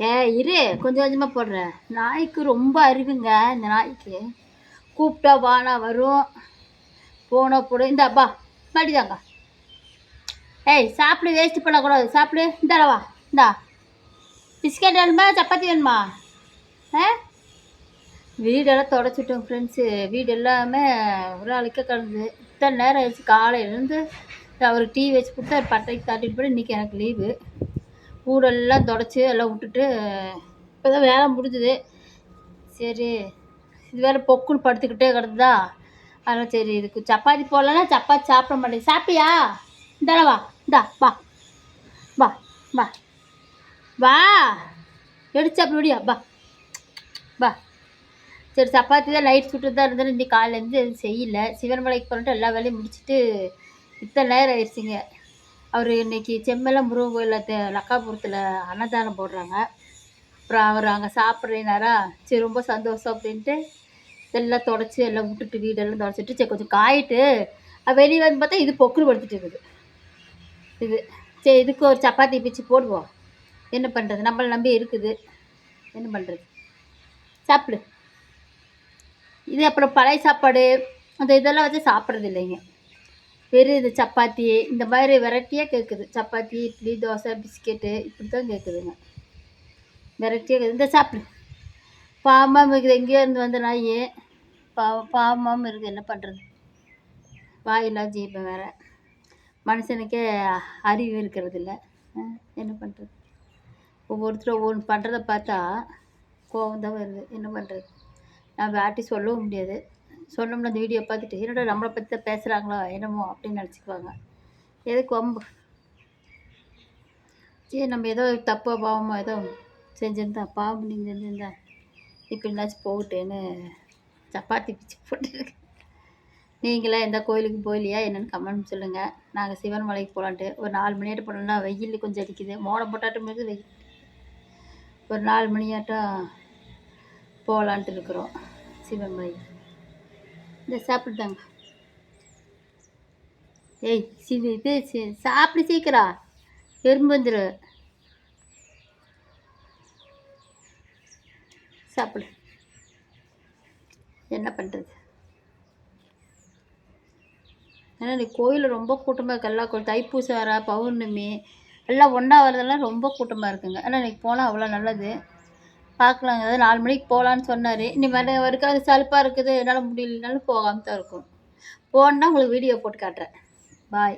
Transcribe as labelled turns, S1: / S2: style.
S1: ஏ இரு கொஞ்சம் கொஞ்சமாக போடுறேன் நாய்க்கு ரொம்ப அறிவுங்க இந்த நாய்க்கு. கூப்பிட்டா வானா வரும். போனா போடும் இந்த அப்பா மாட்டிதாங்க ஏய் சாப்பிடு வேஸ்ட் பண்ணக்கூடாது. சாப்பிடு. இந்தாடா இந்தா. பிஸ்கட் வேணுமா? சப்பாத்தி வேணுமா? ஆ வீடெல்லாம் தொடச்சிட்டோம் ஃப்ரெண்ட்ஸு வீடு எல்லாமே ஒரு அழுக்க கிடந்தது இத்தனை நேரம் ஆயிடுச்சு. காலையிலேருந்து அவருக்கு டீ வச்சு கொடுத்து அவர் பட்டைக்கு தாட்டிட்டு போய் இன்றைக்கி எனக்கு லீவு கூடெல்லாம் தொடச்சி எல்லாம் விட்டுட்டு இப்போ தான் வேலை முடிஞ்சுது. சரி இது வேறு பொக்குன்னு படுத்துக்கிட்டே கிடந்ததா? அதனால் சரி இதுக்கு சப்பாத்தி போடலன்னா சப்பாத்தி சாப்பிட மாட்டேன். சாப்பிட்டியா? இந்தாடா வா இந்தா வா. வா வா. வா. எடுத்து சாப்பிட முடியா வா. வா. சரி சப்பாத்தி தான் லைட் சுட்டு தான் இருந்தேன் இன்னைக்கு காலையிலேருந்து எதுவும் செய்யலை. சிவன் மலைக்கு போகிறோன்ட்டு எல்லா வேலையும் முடிச்சுட்டு இத்தனை நேரம் ஆயிடுச்சிங்க. அவர் இன்னைக்கு செம்மலை முருகன் கோயிலில் லக்காபுரத்தில் அன்னதானம் போடுறாங்க. அப்புறம் அவர் அங்கே சாப்பிட்றேனாரா? சரி ரொம்ப சந்தோஷம் அப்படின்ட்டு எல்லாம் தொடச்சி எல்லாம் விட்டுட்டு வீடெல்லாம் தொடச்சிட்டு சரி கொஞ்சம் காயிட்டு வெளியே வந்து பார்த்தா இது பொக்குரு படுத்துட்டு இருக்குது. இது சரி இதுக்கு ஒரு சப்பாத்தி பிச்சு போடுவோம். என்ன பண்ணுறது நம்மளை நம்பி இருக்குது. என்ன பண்ணுறது சாப்பிடு. இது அப்புறம் பழைய சாப்பாடு. அந்த இதெல்லாம் வச்சு சாப்பிட்றது இல்லைங்க. வெறும் இது சப்பாத்தி இந்த மாதிரி வெரைட்டியாக கேட்குது சப்பாத்தி இட்லி தோசை பிஸ்கெட்டு இப்படி தான் கேட்குதுங்க வெரைட்டியாக கேட்குது இந்த சாப்பிடு. பாவமாக இருக்குது. எங்கேயோ இருந்து வந்த நாய். பா பாவமாகவும் இருக்குது. என்ன பண்ணுறது வாயிலாம் ஜீப்பம் வேறு. மனுஷனுக்கே அறிவு இருக்கிறது இல்லை. என்ன பண்ணுறது ஒவ்வொருத்தரும் ஒவ்வொன்று பண்ணுறத பார்த்தா கோபம் தான் வருது. என்ன பண்ணுறது நான் யார்ட்டையும் சொல்லவும் முடியாது. சொன்னோம்னா அந்த வீடியோ பார்த்துட்டு என்னடா நம்மளை பற்றி தான் பேசுகிறாங்களோ என்னமோ அப்படின்னு நினச்சிக்குவாங்க. எதுக்கு வம்பு? சரி நம்ம ஏதோ தப்போ பாவமோ ஏதோ செஞ்சுருந்தா பாவம் நீங்கள் செஞ்சுருந்தா இப்படின்னாச்சும் போகட்டேன்னு சப்பாத்தி பிச்சு போட்டுருக்கேன் நீங்களே எந்த கோயிலுக்கு போயிலையா என்னென்னு கமெண்ட் சொல்லுங்கள் நாங்கள் சிவன் மலைக்கு போகலான்ட்டு ஒரு நாலு மணி ஆட்டம் போனோம்னா வெயில் கொஞ்சம் அடிக்குது. மோடம் போட்டாட்டம் இருக்குது வெயில். ஒரு நாலு மணியாட்டம் போகலான்ட்டு இருக்கிறோம் சிவன் மலை இந்த சாப்பிடுதாங்க. ஏய் சி இது சி- சாப்பிடு சீக்கிரம். எறும்பு வந்துரு. சாப்பிடு. என்ன பண்ணுறது ஏன்னா இன்னைக்கு கோயில் ரொம்ப கூட்டமாக இருக்குது எல்லா கோயில் தைப்பூசம் வர பௌர்ணமி எல்லாம் ஒன்றா வரதெல்லாம் ரொம்ப கூட்டமாக இருக்குங்க. ஆனால் இன்றைக்கி போனால் அவ்வளோ நல்லது. பார்க்கலாங்க அதாவது நாலு மணிக்கு போகலான்னு சொன்னார். இனி வர அது சலுப்பாக இருக்குது. என்னால் முடியலனாலும் போகாமல் தான் இருக்கும். போனால் உங்களுக்கு வீடியோ போட்டு காட்டுறேன். பாய்